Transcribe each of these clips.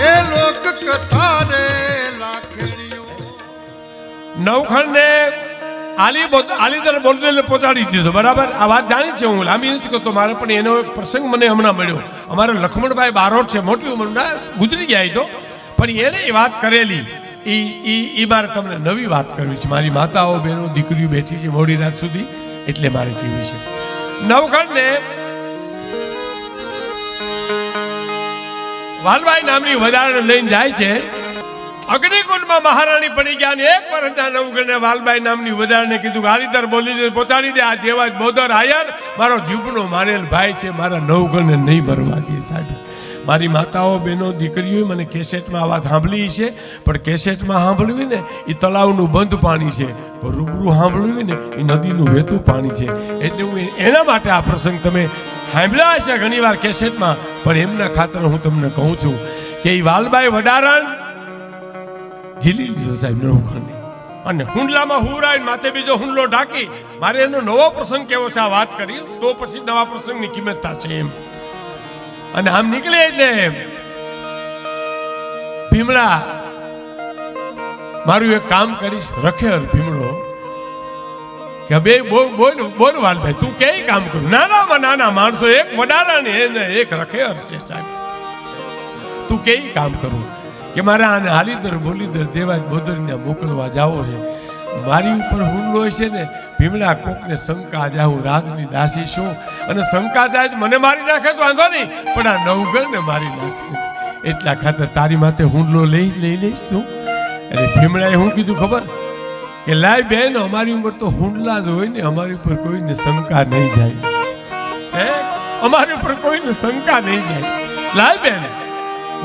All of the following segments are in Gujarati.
એ લોક કથા રે લાખણીઓ નવખંડને આલી આલીદર બોલદેલે પહોંચાડી દીધો, બરાબર? આ વાત જાણી છે હું, લાંબી નથી કરતો મારે, પણ એનો એક પ્રસંગ મને હમણાં મળ્યો. અમારા લખમણભાઈ બારોટ છે, મોટી ઉંમરના, ગુજરી ગયા તો. પણ એને એ વાત કરેલી. એ એ એ મારે તમને નવી વાત કરવી છે. મારી માતાઓ, બહેનો, દીકરીઓ બેઠી છે મોડી રાત સુધી, એટલે મારે કહેવી છે. નવખંડને વાલભાઈ નામની વધારણ લઈને જાય છે. અગ્નિકુંડમાં મહારાણી પડી ગયા ને એક વર્ષના નવગણને વાલબાઈ નામની વધારને કીધું હાલીદર બોલી દે પોતાડી દે, આ દેવાજ બોદર આયર મારો જીવનો મારેલ ભાઈ છે, મારા નવગણને નહીં મરવા દે સાહેબ. મારી માતાઓ, બહેનો દીકરીઓ મને કેસેટમાં વાત સાંભળી છે, પણ કેસેટમાં સાંભળ્યું ને એ તળાવનું બંધ પાણી છે. પણ રૂબરૂ સાંભળ્યું ને એ નદીનું વહેતું પાણી છે. એટલે હું એના માટે આ પ્રસંગ તમે સાંભળ્યા હશે ઘણીવાર કેસેટમાં, પણ એમના ખાતર હું તમને કહું છું કે એ વાલબાઈ વડારણ ઝીલી લીધો સાહેબ નવખંડે અને હુંડલામાં હુરાઈને માથે બીજો હુંડલો ઢાંકી, મારે એનો નવો પ્રસંગ કેવો છે આ વાત કરી, તો પછી નવા પ્રસંગની કિંમત થશે એમ. અને આમ નીકળે એટલે ભીમડા, મારું એક કામ કરીશ રખે ભીમડો કે બે બોલ બોલ બોલ વાલભાઈ તું કે કામ કરું? નાનામાં નાના માણસો, એક વડારાને એને એક રખે હરશે સાહેબ. તું કે કામ કરું? કે મારે આને હાલીદર બોલીદર દેવાજ બોદરને મોકલવા જાવો છે. મારી ઉપર હુમલો છે ને, ભીમડા કોકને શંકા હું રાજની દાસી છું અને શંકા જાય મને મારી નાખે તો વાંધો નહીં, પણ આ નવગણને મારી નાખે. એટલા ખાતર તારી માથે હુંડલો લઈ લઈ લઈશ તું. અને ભીમડાએ શું કીધું ખબર? કે લાય બેન, અમારી ઉપર તો હુંડલા જ હોય ને, અમારી ઉપર કોઈને શંકા નહીં જાય. હે? અમારી ઉપર કોઈને શંકા નહીં જાય. લાય બેન,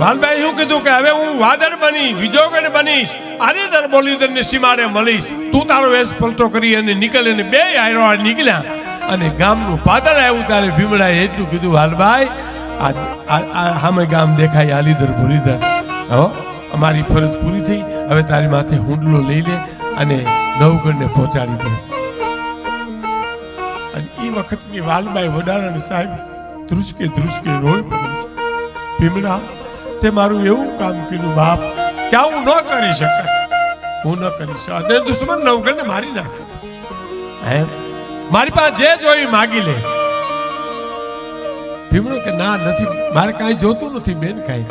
વાલભાઈ શું કીધું કે હવે હું વાદળ બની વિજોગણ બનીશ આરીદર બોલીદર ને સીમાડે મળીશ. તું તારો વેશ પલટો કરી અને નીકળે ને બે આયરો નીકળ્યા. અને ગામનું પાદર આવ્યું ત્યારે ભીમડાએ એટલું કીધું, વાલભાઈ, આ સામે ગામ દેખાય આલીધર બોલીદર હો, અમારી ફરજ પૂરી થઈ. હવે તારી માથે હુંડલો લઈ લે. અને નવગણને પહોંચાડી દે. અને એ વખતની વાલબાઈ વડારણ સાહેબ ધ્રુસકે ધ્રુસકે રોલ ભીમડા તે મારું એવું કામ કર્યું, બાપ કે હું ન કરી શકત હું ન કરી શકત અને દુશ્મન નવગણને મારી નાખત હે? મારી પાસે જે જોઈ માગી લે. ભીમડો કે, ના, નથી, મારે કાંઈ જોતું નથી, બેન કાંઈ.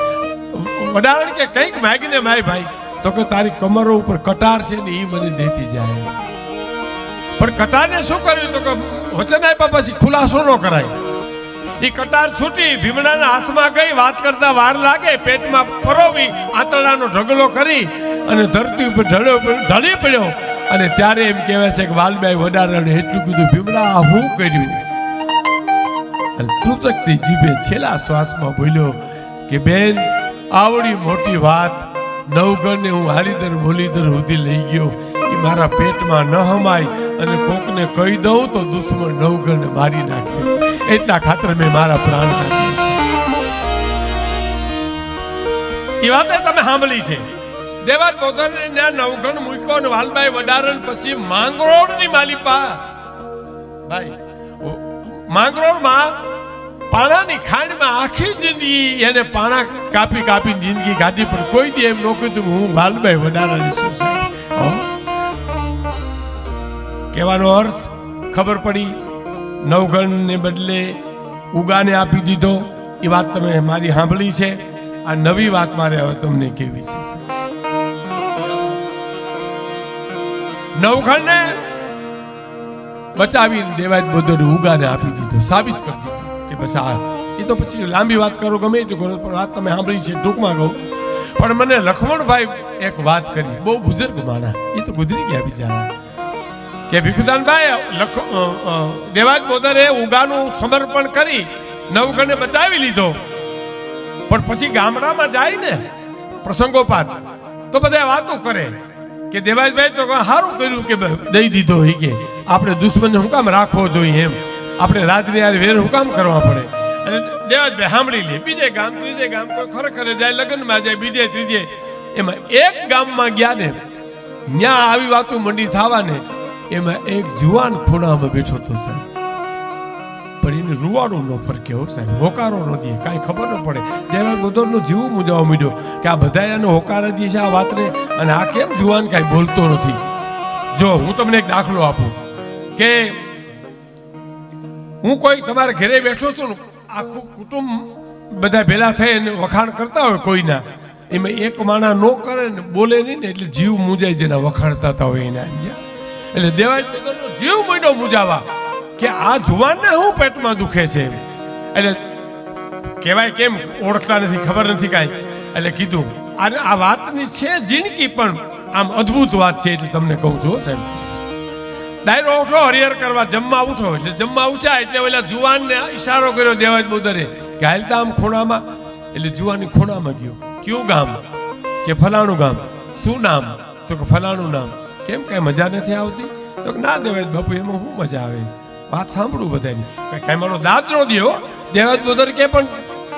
વડાણ કે, કંઈક માગીને માય ભાઈ. તો કે તારી કમરો ઉપર કટાર છે ને એ મને દેતી જાય. પણ કટારને શું કર્યું? તો કે વચન આપ્યા પછી ખુલાસો ન કરાય. એ કટાર છૂટી ભીમડાના હાથમાં ગઈ, વાત કરતા વાર લાગે, પેટમાં પરોવી, આંતરડાનો ઢગલો કરી અને ધરતી ઉપર ઢળ્યો ઢળી પડ્યો. અને ત્યારે એમ કહેવાય છે કે વાલબાઈ વડારાને એટલું કીધું, ભીમડા હું કર્યું? અને તૂતકતી જીભે છેલ્લા શ્વાસમાં બોલ્યો કે, બેન, આવડી મોટી વાત નવગણને હું હાલીદર ભોલીદર સુધી લઈ ગયો. એ મારા પેટમાં ન હમાય અને કોકને કહી દઉં તો દુશ્મન નવગણને મારી નાખે. એટલા ખાતર મેં મારા પ્રાણ એ વાત તમે સાંભળી છે. દેવા ત્યાં નવગણ મૂક્યો અને વાલભાઈ વડારણ પછી માંગરોળની માલિપા. ભાઈ માંગરોળમાં પાણાની ખાંડમાં આખી જિંદગી એને પાણા કાપી કાપી જિંદગી કાઢી, પણ કોઈ દી એમ ન કીધું હું વાલભાઈ વડારાની છે? કહેવાનો અર્થ ખબર પડી નવગણને બદલે ઉગાને આપી દીધો. એ વાત તમે મારી સાંભળી છે. આ નવી વાત મારે હવે તમને કેવી છે નવખંડ બચાવી દેવાય બધો ઉગાને આપી દીધો. સાબિત કરી બસ આ એ તો પછી લાંબી વાત કરો, ગમે એટલી કરો, પણ વાત તમે સાંભળી છે, ટૂંકમાં કહું. પણ મને લખમણભાઈ એક વાત કરી, બહુ બુઝુર્ગ માણા એ તો ગુજરી ગયા બિચારા. કે ભીખુદાનભાઈ લખ દેવાજ બોદરે ઉગાનું સમર્પણ કરી નવગણને બચાવી લીધો. પણ પછી ગામડામાં જાય ને, પ્રસંગોપાત, તો બધા વાતો કરે, કે દેવાજભાઈ તો સારું કર્યું કે દઈ દીધો હી કે, આપણે દુશ્મનને હું કામ રાખવો જોઈએ એમ. આપણે રાત્રે યાર વેર હું કામ કરવા પડે. અને દેવાજભાઈ સાંભળી લે. બીજે ગામ, ત્રીજે ગામ, કોઈ ખરેખર જાય, લગ્નમાં જાય, બીજે, ત્રીજે. એમાં એક ગામમાં ગયા ને ત્યાં આવી વાતો મંડી થવા ને એમાં એક જુવાન ખૂણામાં બેઠો તો સાહેબ. પણ એને રૂવાડું ન ફરકે હો સાહેબ, હોકારો ન દે, કાંઈ ખબર ન પડે. દેવા બધોનું જીવ મુજાવા માંડ્યો કે આ બધા એને હોકારા દે છે આ વાતને, અને આ કેમ જુવાન કાંઈ બોલતો નથી? જો, હું તમને એક દાખલો આપું. કે હું કોઈ તમારા ઘરે બેઠો છું આખું કુટુંબ બધા ભેલા થઈ અને વખાણ કરતા હોય કોઈના. એમાં એક માણા નો કરે ને, બોલે નહીં ને, એટલે જીવ મુજાય જેના વખાણતા હોય એના? એટલે દેવાય જીવ મહિનો મુજાવા કે આ જુવાનને હું પેટમાં દુખે છે એટલે કહેવાય કેમ, ઓળખતા નથી, ખબર નથી કાંઈ. એટલે કીધું, આ વાતની છે જિંદગી પણ આમ અદ્ભુત વાત છે, એટલે તમને કહું છું સાહેબ. ડાયરો ઉઠો હરિહર કરવા. જમવા ઉઠો એટલે જમવા ઉઠા એટલે ઓલા જુવાનને ઈશારો કર્યો દેવાજ બુદરે કે હાલતા આમ ખૂણામાં, એટલે જુવાની ખૂણામાં ગયો. કયું ગામ? કે ફલાણું ગામ? શું નામ? તો કે ફલાણું નામ. કેમ કઈ મજા નથી આવતી? તો કે ના દેવાજ બાપુ, એમાં શું મજા આવે? વાત સાંભળું બધાની કઈ કઈ મારો દાદ નો દ્યો. દેવાજ બુદર કે પણ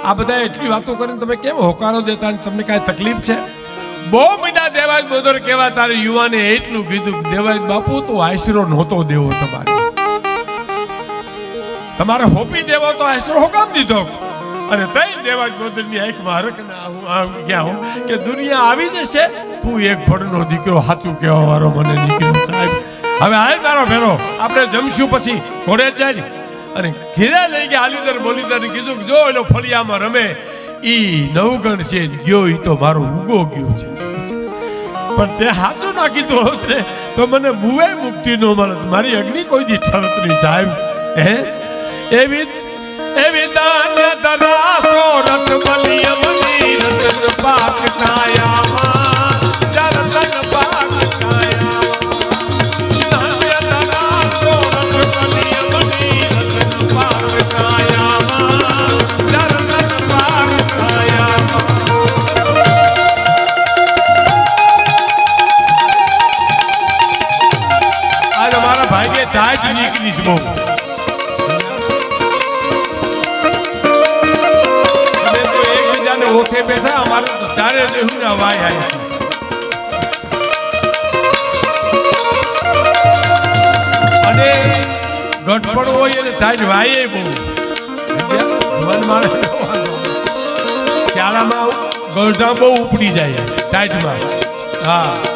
આ બધા એટલી વાતો કરીને તમે કેમ હોકારો દેતા તમને કાંઈ તકલીફ છે? બહુ મીઠા દેવાજ બોદર કેવા તારે યુવાને એટલું કીધું દેવાજ બાપુ, તો આશરો નહોતો દેવો તમારે. તમારે હોપી દેવો તો આશરો હોકામ દીધો. અને તઈ દેવાજ બોદરની આંખમાં હરક ના ગયા હું? કે દુનિયા આવી જશે, તું એક ભડનો દીકરો સાચું કહેવા વાળો મને નીકળ્યો, સાહેબ. હવે હાલ તારો ફેરો આપણે જમશું પછી. ઘોડે ચાલી. અને ઘીરે લઈ ગયા આલીદર બોલીદર કીધું જો એનો ફળિયામાં રમે નવગણ છે તો મારો ઉગો ગયો છે. પણ તે સાચું ના કીધું હોત ને, તો મને મુવે મુક્તિ નો મળત. મારી અગ્નિ કોઈ દી ઠરતરી સાહેબ. હે? એવી એવી દાન દરાસો રત બલિયમની રતન પાક કાયામાં. નીકળી છે અમે તો એકબીજાને ઓથે બેઠા અમારે તો ચારે દેવું ને વાય આવી અને ગઢપણ હોય એટલે તાજ વાય બહુ. મન માણે શાળામાં ગળઢા બહુ ઉપડી જાય. ટાઈટમાં હા.